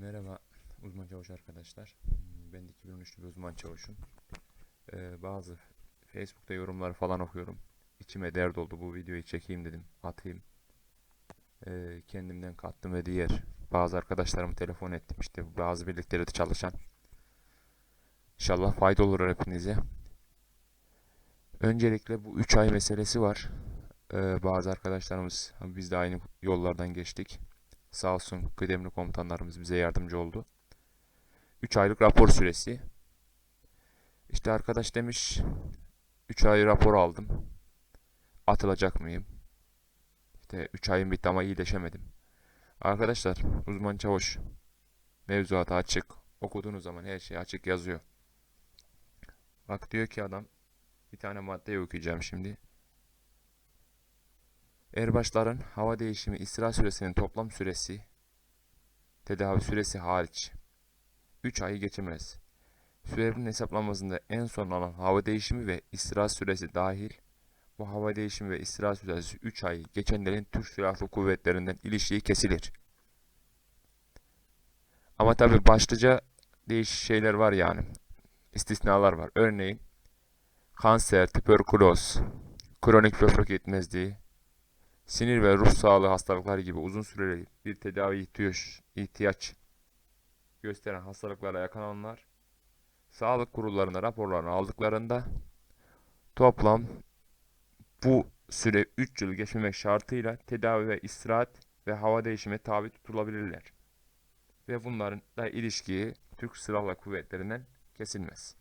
Merhaba uzman çavuş arkadaşlar. Ben de 2013'lü bir uzman çavuşum. Ee, bazı Facebook'ta yorumları falan okuyorum. İçime dert oldu bu videoyu çekeyim dedim. Atayım. Ee, kendimden kattım ve diğer bazı arkadaşlarımı telefon ettim. İşte bazı birliklerde çalışan. İnşallah fayda olur hepinize. Öncelikle bu 3 ay meselesi var. Ee, bazı arkadaşlarımız biz de aynı yollardan geçtik. Sağ olsun kıdemli komutanlarımız bize yardımcı oldu. 3 aylık rapor süresi. İşte arkadaş demiş 3 ay rapor aldım. Atılacak mıyım? İşte 3 ayım bitti ama iyileşemedim. Arkadaşlar uzman çavuş mevzuatı açık. Okuduğunuz zaman her şey açık yazıyor. Bak diyor ki adam bir tane madde okuyacağım şimdi. Erbaşların hava değişimi istirahat süresinin toplam süresi tedavi süresi hariç 3 ayı geçemez. Sürenin hesaplanmasında en son alan hava değişimi ve istirahat süresi dahil bu hava değişimi ve istirahat süresi 3 ayı geçenlerin Türk Silahlı Kuvvetlerinden ilişiği kesilir. Ama tabi başlıca değişik şeyler var yani. İstisnalar var. Örneğin kanser, tüberküloz, kronik böbrek yetmezliği, sinir ve ruh sağlığı hastalıkları gibi uzun süreli bir tedavi ihtiyaç, ihtiyaç gösteren hastalıklara yakalananlar sağlık kurullarına raporlarını aldıklarında toplam bu süre 3 yıl geçmemek şartıyla tedavi ve istirahat ve hava değişimi tabi tutulabilirler. Ve bunların da ilişkiyi Türk Silahlı Kuvvetleri'nden kesilmez.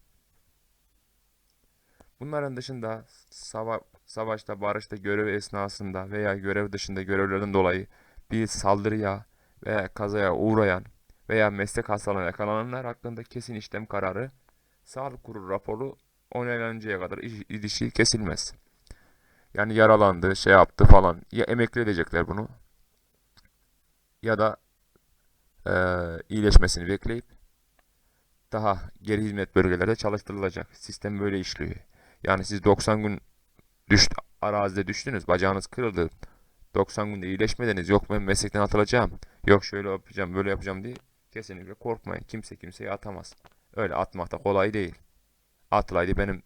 Bunların dışında sava savaşta, barışta, görev esnasında veya görev dışında görevlerden dolayı bir saldırıya veya kazaya uğrayan veya meslek hastalığına yakalananlar hakkında kesin işlem kararı sağlık kurulu raporu onaylanıncaya kadar iş- ilişki kesilmez. Yani yaralandı, şey yaptı falan. Ya emekli edecekler bunu ya da eee, iyileşmesini bekleyip daha geri hizmet bölgelerde çalıştırılacak. Sistem böyle işliyor. Yani siz 90 gün düştü, arazide düştünüz, bacağınız kırıldı. 90 günde iyileşmediniz. Yok ben meslekten atılacağım. Yok şöyle yapacağım, böyle yapacağım diye kesinlikle korkmayın. Kimse kimseyi atamaz. Öyle atmak da kolay değil. Atılaydı benim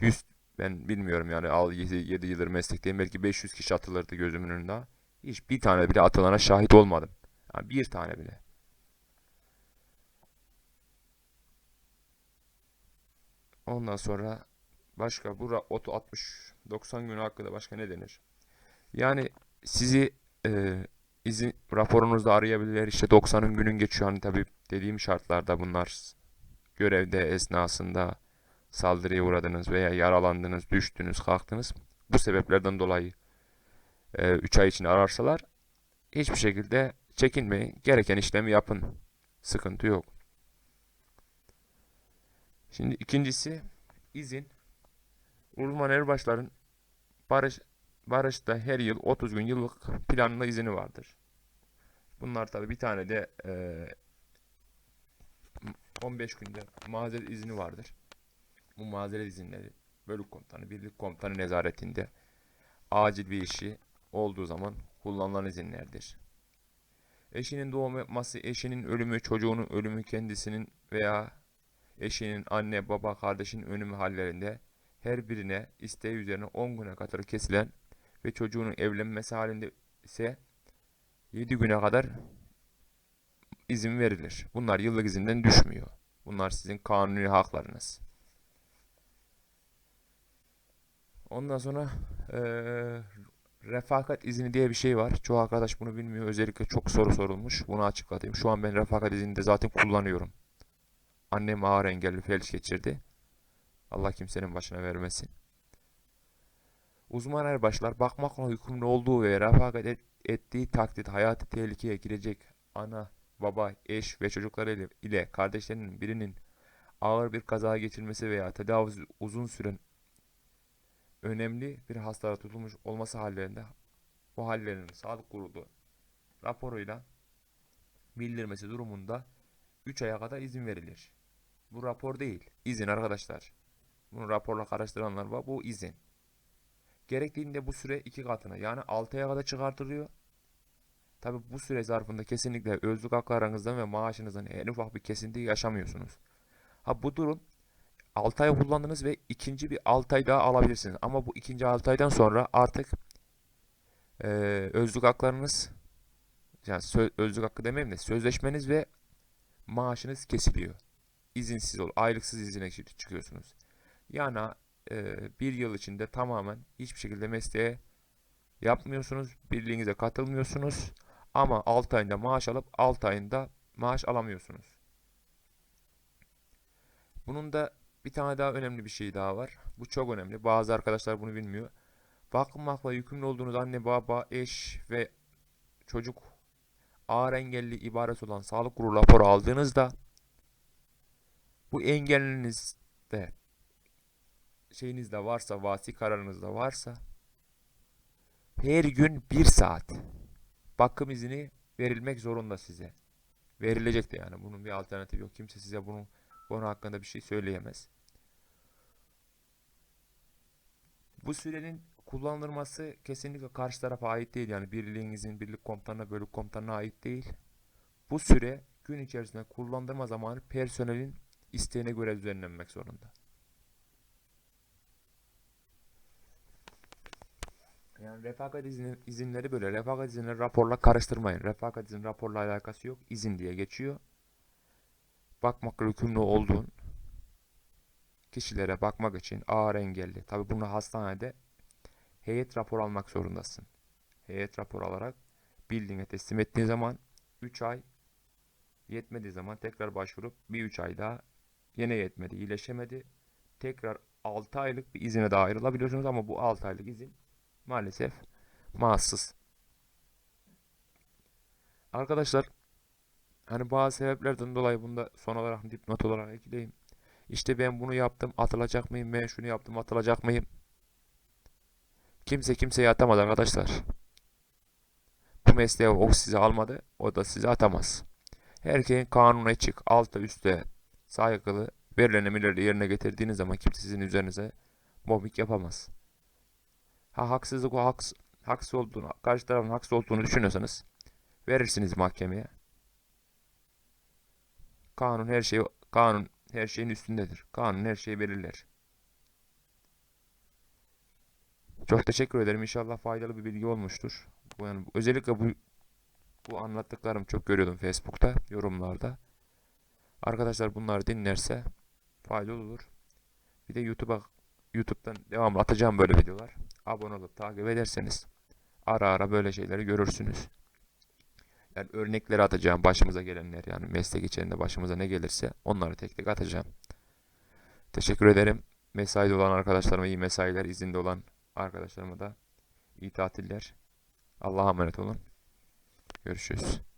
100 ben bilmiyorum yani al 7 yıldır meslekteyim belki 500 kişi atılırdı gözümün önünde. Hiç bir tane bile atılana şahit olmadım. Yani bir tane bile. Ondan sonra başka bu otu 60 90 gün hakkında başka ne denir? Yani sizi e, izin raporunuzda arayabilirler. İşte 90'ın günün geçiyor. Hani tabii dediğim şartlarda bunlar görevde esnasında saldırıya uğradınız veya yaralandınız, düştünüz, kalktınız. Bu sebeplerden dolayı 3 ay içinde ararsalar hiçbir şekilde çekinmeyin. Gereken işlemi yapın. Sıkıntı yok. Şimdi ikincisi izin. Uzman erbaşların barış barışta her yıl 30 gün yıllık planlı izini vardır. Bunlar tabii bir tane de eee, 15 günde mazeret izni vardır. Bu mazeret izinleri bölük komutanı, birlik komutanı nezaretinde acil bir işi olduğu zaman kullanılan izinlerdir. Eşinin doğum yapması, eşinin ölümü, çocuğunun ölümü, kendisinin veya eşinin, anne, baba, kardeşin ölümü hallerinde her birine isteği üzerine 10 güne kadar kesilen ve çocuğunun evlenmesi halinde ise 7 güne kadar izin verilir. Bunlar yıllık izinden düşmüyor. Bunlar sizin kanuni haklarınız. Ondan sonra eee, refakat izni diye bir şey var. Çoğu arkadaş bunu bilmiyor. Özellikle çok soru sorulmuş. Bunu açıklatayım. Şu an ben refakat iznini de zaten kullanıyorum. Annem ağır engelli felç geçirdi. Allah kimsenin başına vermesin. Uzman erbaşlar bakmakla yükümlü olduğu ve refakat et- ettiği takdirde hayatı tehlikeye girecek ana, baba, eş ve çocukları ile, ile kardeşlerinin birinin ağır bir kaza geçirmesi veya tedavisi uzun süren önemli bir hastalığa tutulmuş olması hallerinde bu hallerinin sağlık kurulu raporuyla bildirmesi durumunda 3 aya kadar izin verilir. Bu rapor değil, izin arkadaşlar. Bunu raporla karıştıranlar var. Bu izin. Gerektiğinde bu süre iki katına yani 6 aya kadar çıkartılıyor. Tabi bu süre zarfında kesinlikle özlük haklarınızdan ve maaşınızdan en ufak bir kesinti yaşamıyorsunuz. Ha bu durum 6 ay kullandınız ve ikinci bir 6 ay daha alabilirsiniz. Ama bu ikinci 6 aydan sonra artık eee özlük haklarınız yani sö- özlük hakkı demeyeyim de sözleşmeniz ve maaşınız kesiliyor. İzinsiz ol, aylıksız izine çı- çıkıyorsunuz. Yani eee, bir yıl içinde tamamen hiçbir şekilde mesleğe yapmıyorsunuz, birliğinize katılmıyorsunuz. Ama 6 ayında maaş alıp 6 ayında maaş alamıyorsunuz. Bunun da bir tane daha önemli bir şey daha var. Bu çok önemli. Bazı arkadaşlar bunu bilmiyor. Bakmakla yükümlü olduğunuz anne, baba, eş ve çocuk ağır engelli ibaret olan sağlık kurulu raporu aldığınızda bu engelinizde şeyinizde varsa, vasi kararınızda varsa her gün bir saat bakım izni verilmek zorunda size. Verilecek de yani. Bunun bir alternatifi yok. Kimse size bunun konu hakkında bir şey söyleyemez. Bu sürenin kullanılması kesinlikle karşı tarafa ait değil. Yani birliğinizin birlik komutanına, bölük komutanına ait değil. Bu süre gün içerisinde kullandırma zamanı personelin isteğine göre düzenlenmek zorunda. Yani refakat izni, izinleri böyle. Refakat izinleri raporla karıştırmayın. Refakat izin raporla alakası yok. İzin diye geçiyor. Bakmakla yükümlü olduğun kişilere bakmak için ağır engelli. Tabi bunu hastanede heyet rapor almak zorundasın. Heyet rapor alarak bildiğine teslim ettiğin zaman 3 ay yetmediği zaman tekrar başvurup bir 3 ay daha yine yetmedi, iyileşemedi. Tekrar 6 aylık bir izine daha ayrılabiliyorsunuz ama bu 6 aylık izin maalesef maassız. Arkadaşlar hani bazı sebeplerden dolayı bunda son olarak dipnot olarak ekleyeyim. İşte ben bunu yaptım atılacak mıyım? Ben şunu yaptım atılacak mıyım? Kimse kimseye atamaz arkadaşlar. Bu mesleğe o sizi almadı. O da sizi atamaz. Herkesin kanuna açık, alta üstte saygılı, verilen emirleri yerine getirdiğiniz zaman kimse sizin üzerinize mobbing yapamaz. Ha haksızlık o haks haksız olduğunu, karşı tarafın haksız olduğunu düşünüyorsanız verirsiniz mahkemeye. Kanun her şeyi kanun her şeyin üstündedir. Kanun her şeyi belirler. Çok teşekkür ederim. İnşallah faydalı bir bilgi olmuştur. Bu yani özellikle bu bu anlattıklarım çok görüyordum Facebook'ta, yorumlarda. Arkadaşlar bunları dinlerse faydalı olur. Bir de YouTube'a YouTube'dan devamlı atacağım böyle videolar. Abone olup takip ederseniz ara ara böyle şeyleri görürsünüz. Yani örnekleri atacağım başımıza gelenler yani meslek içerisinde başımıza ne gelirse onları tek tek atacağım. Teşekkür ederim. Mesaide olan arkadaşlarıma iyi mesailer, izinde olan arkadaşlarıma da iyi tatiller. Allah'a emanet olun. Görüşürüz.